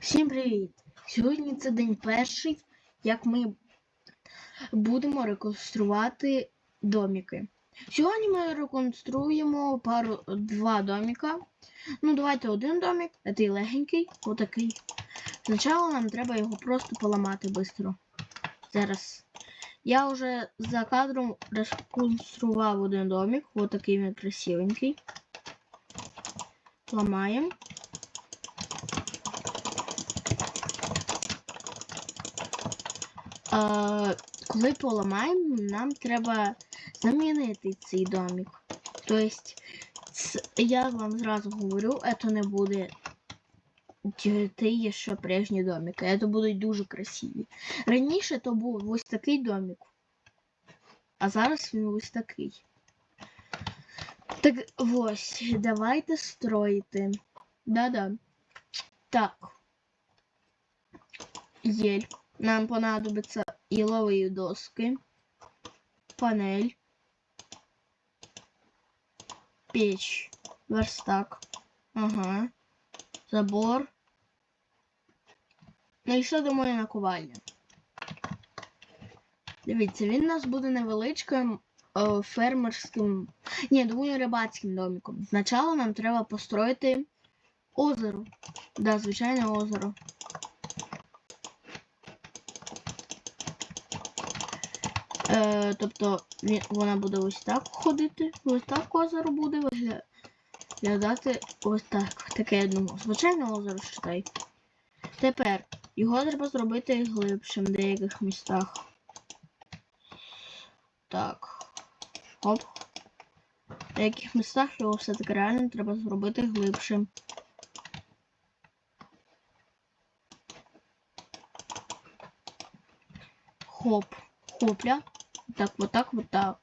Всім привіт! Сьогодні це день перший, як ми будемо реконструвати доміки. Сьогодні ми реконструємо пару два доміка. Ну, давайте один домік, а той легенький, отакий. Спочатку нам треба його просто поламати швидко. Зараз. Я вже за кадром реконстрував один домік, отакий він красивенький. Ламаємо. Е, коли поламаємо, нам треба замінити цей домик. Тобто, я вам зразу говорю, це не буде ті, що прежні домики. Це будуть дуже красиві. Раніше то був ось такий домик, а зараз він ось такий. Так ось, давайте строїти. Да-да. Так. Єль. Нам понадобятся еловые доски, панель, печь, верстак, ага, забор. Ну і що думаю наковальня. Дивіться, він у нас буде невеличким е, фермерським. Ні, думаю, рибацьким домиком. Спочатку нам треба построїти озеро. Да, звичайне озеро. Е, тобто вона буде ось так ходити, ось так озеро буде вигля- виглядати ось так. Таке я думав. Звичайне озеро считай. Тепер його треба зробити глибшим в деяких містах. Так. Оп. В деяких містах його все-таки реально треба зробити глибшим. Хоп. Хопля. Так, вот так, вот так.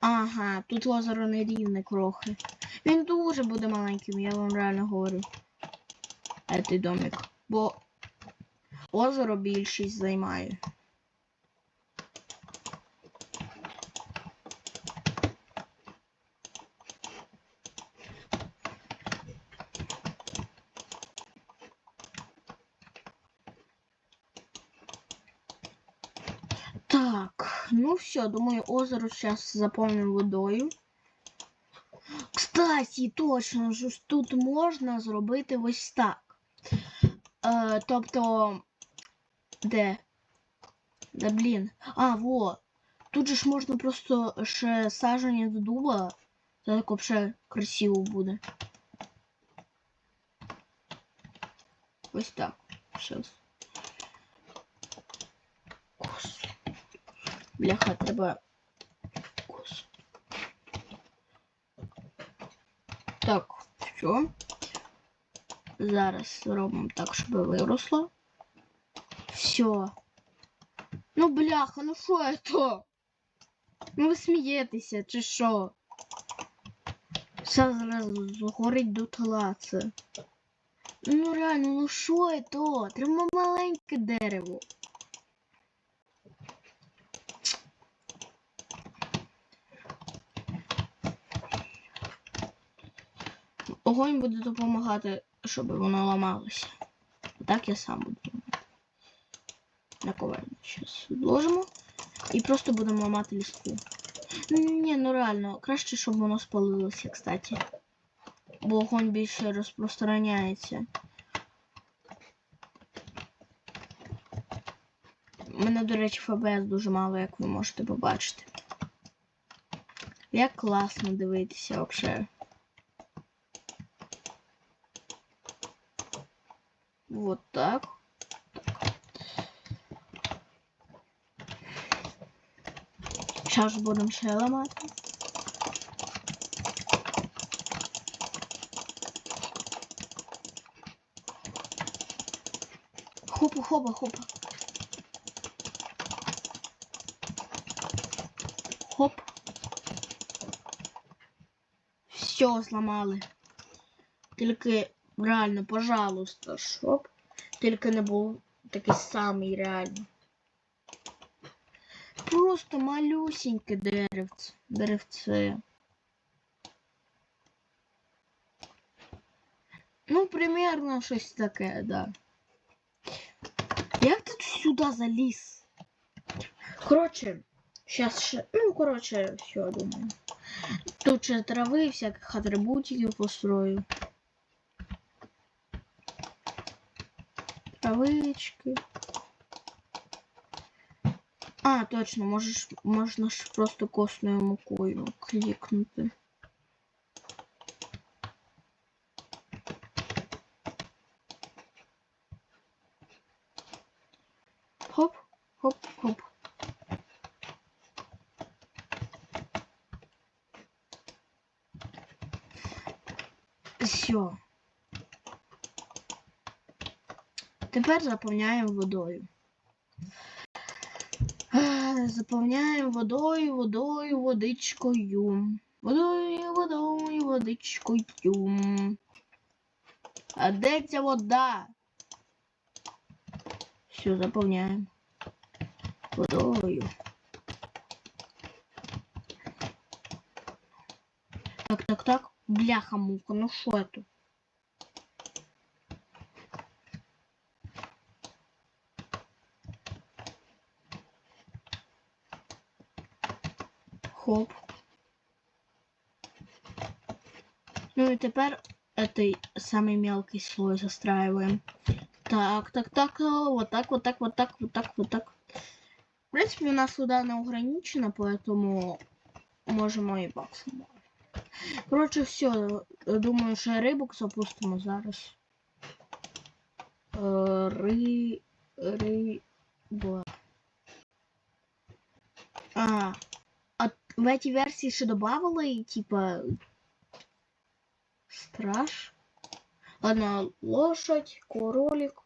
Ага, тут озеро не рівне крохи. Він дуже буде маленьким, я вам реально говорю. Цей домик. Бо озеро більшість займає. Так, ну все, думаю, озеро сейчас заполним водою. Кстати, точно ж тут можна зробити ось так. Е, тобто. Де? Да блін. А, во. Тут же ж можна просто ще садження до дуба. Це так вообще красиво буде. Ось так. Щас. Бляха, треба. Так, все. Зараз зробимо так, щоб виросло. Все. Ну, бляха, ну що це? Ну ви смієтеся, чи що? Зараз згорить дотла це. Ну реально, ну що це? Треба маленьке дерево. Огонь буде допомагати, щоб воно ламалося. Так я сам буду ламати. Наковальню зараз відложимо. І просто будемо ламати ліску. Ні, ну реально, краще, щоб воно спалилося, кстати. Бо огонь більше розпространяється. У мене, до речі, ФБС дуже мало, як ви можете побачити. Як класно дивитися взагалі. Вот так. Зараз будемо ще ламати. Хопа, хопа, хопа. Хоп. Все зламали. Тільки реально, пожалуйста, щоб тільки не був такий самий реально. Просто малюсіньке деревце. Деревце. примерно щось таке, да. Як ти сюди заліз? Коротше, щас ще. Ну, коротше, все, думаю. Тут ще трави, всяких атрибутиків построю. Травички. А, точно, можеш, можна ж просто косною мукою клікнути. Хоп, хоп, хоп. Все. Тепер заповняємо водою. Е, Заповняємо водою, водою, водичкою. Водою, водою, водичкою. А де ця вода? Все, заповняємо. Водою. Так, так, так. Бляха-муха, ну що это? Хоп. Ну и теперь этой самый мелкий слой застраиваем. Так, так, так, а, вот так, вот так, вот так, вот так, вот так. В принципе, у нас вода не ограничена, поэтому можемо і максимум. Коротше, все, думаю, що рибок запустимо зараз. Е, Ри... Риба. А, а в этой версии ще добавили, типа... Страж. Ладно, лошадь, кролик,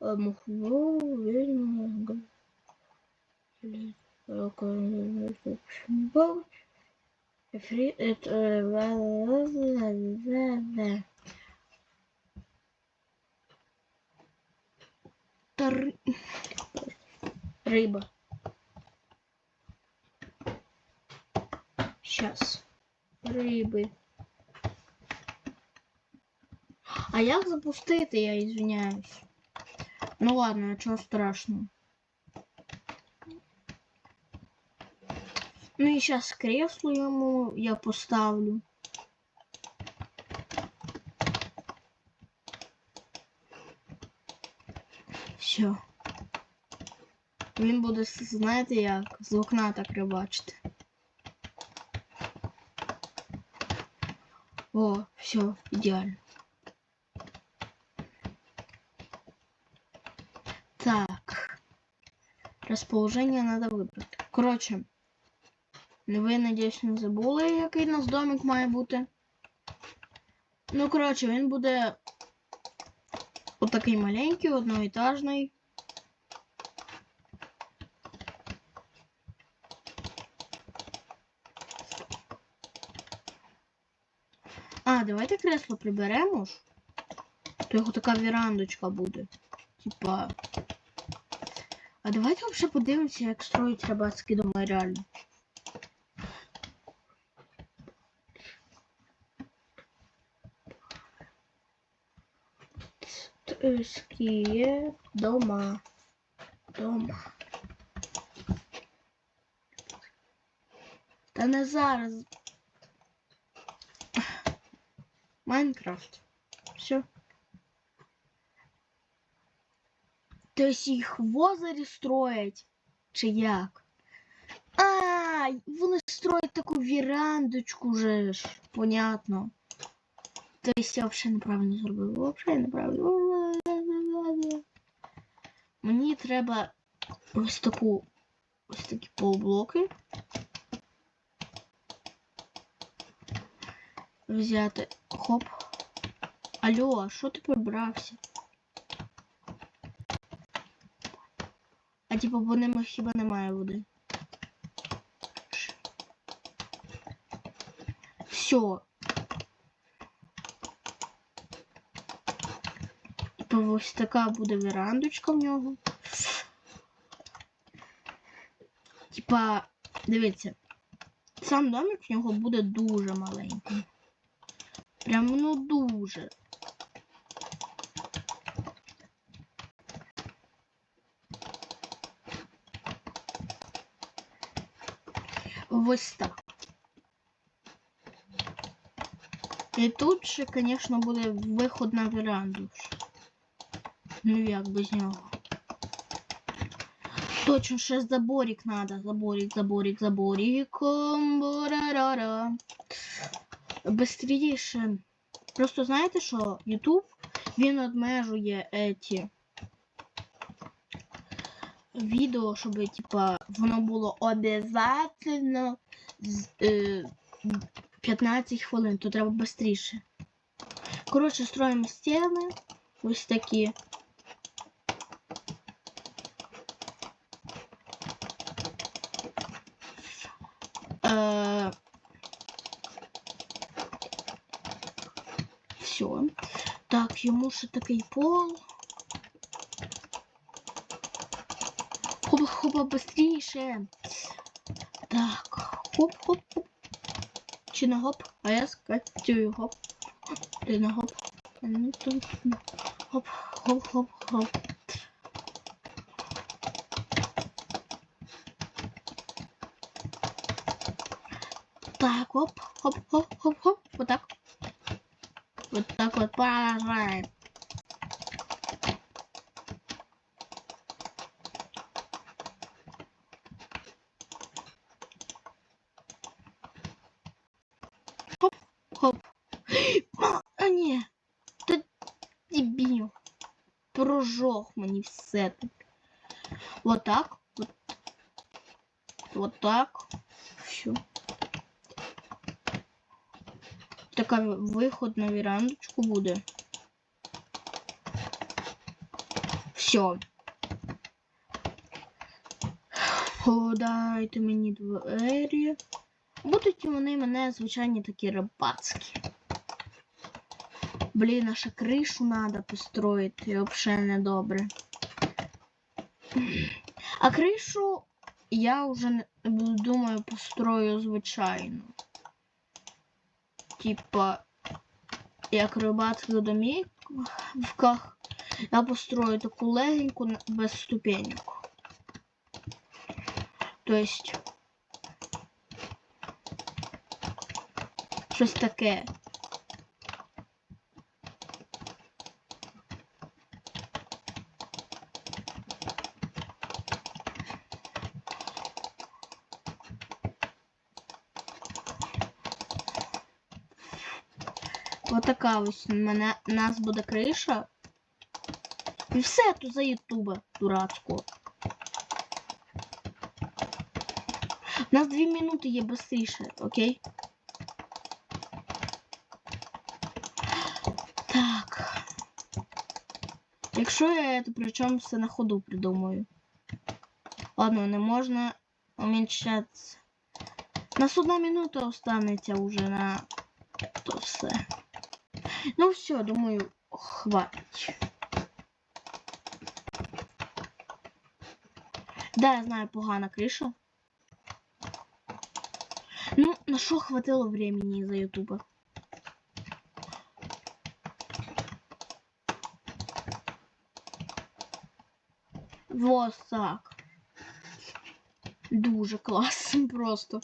э, мухло, ведьма, г- Сейчас. Рыбы. А як запустити, я извиняюсь. Ну ладно, нічого страшного. Ну і зараз кресло йому я поставлю. Все. Він буде, знаєте як, з окна так рибачити. О, все, ідеально. Так. Расположение надо вибрати. Коротше. Ви, надіюсь, не забули, який у нас домик має бути. Ну, коротше, він буде отакий маленький, одноетажний. А, давайте кресло приберемо ж. То його така вірандочка буде. Типа. А давайте вже подивимося, як строїть рибацькі дома реально. Рыбацкие дома. Дома. Та не зараз. Майнкрафт. Все. Тобто їх в озері строять? Чи як? А, вони строять таку вірандочку же ж. Понятно. Тобто я взагалі неправильно зробив. Взагалі неправильно. Мені треба ось таку ось такі полблоки. Взяти. Хоп. Алло, а що ти прибрався? А типу, бо нема хіба немає води. Все. Типу, ось така буде верандочка в нього. Типа, дивіться, сам домик в нього буде дуже маленький. Прям ну дуже. Ось так. І тут же, конечно, будет выход на веранду. Ну як без него. Точно ще заборик надо. Заборик, заборик, заборик. Комборара. Бистріше. Просто знаєте що? Ютуб він обмежує еті відео, щоб типа воно було обов'язково з, е, 15 хвилин, то треба швидше. Коротше, строїмо стіни. Ось такі. Е, Все. Так, йому ще такий пол. Хоба, хоба, быстріше. Так, хоп, хоп, хоп. Чи на гоп? А я скачую гоп. Ти на гоп. Ну. Хоп, хоп, хоп, хоп. Так, хоп, хоп, хоп, хоп, хоп. Вот так. Вот так вот. Правильно. Хоп. Ма, а ні. Та дебіл. Прожог мені все тут. Вот так. Вот, вот так. Все. Така виход на вірандочку буде. Все. Подайте мені двері. Будуть вони мене звичайні такі рибацькі. Блін, а ще кришу треба построїти, взагалі недобре. А кришу я вже думаю построю звичайно. Типа, як рибацьких домівках, я построю таку легеньку без ступенек. То есть щось таке. Отака ось мене нас буде криша. І все тут за ютуба дурацького. У нас дві минути є быстріше, окей? Так. Якщо я это причому все на ходу придумаю. Ладно, не можна уменьшатися. У нас одна минута останеться уже на то все. Ну все, думаю, хватить. Да, я знаю, погана криша. Ну, на що хватило времени за Ютуба? Вот так. Дуже класно просто.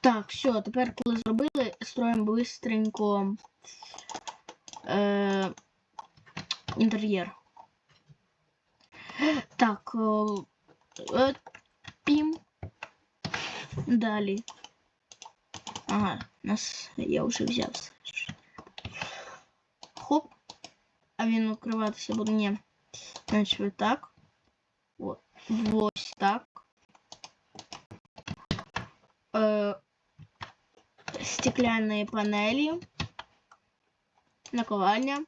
Так, все, тепер, коли зробили, строїмо быстренько е, інтер'єр. Так, е, е, пім. Далі. Ага, нас я вже взяв. все. Хоп. А він укриватися буде. Ні. Значить, ви так. От. Ось так. Е, стеклянные панели. Наковальня.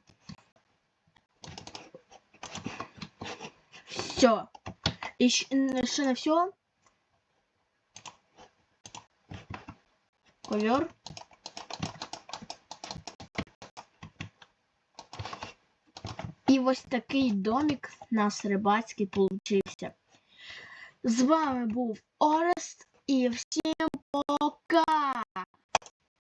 Все. І ще не все. Ковер. І ось такий домик нас рибацький получився. З вами був Орест і всім пока!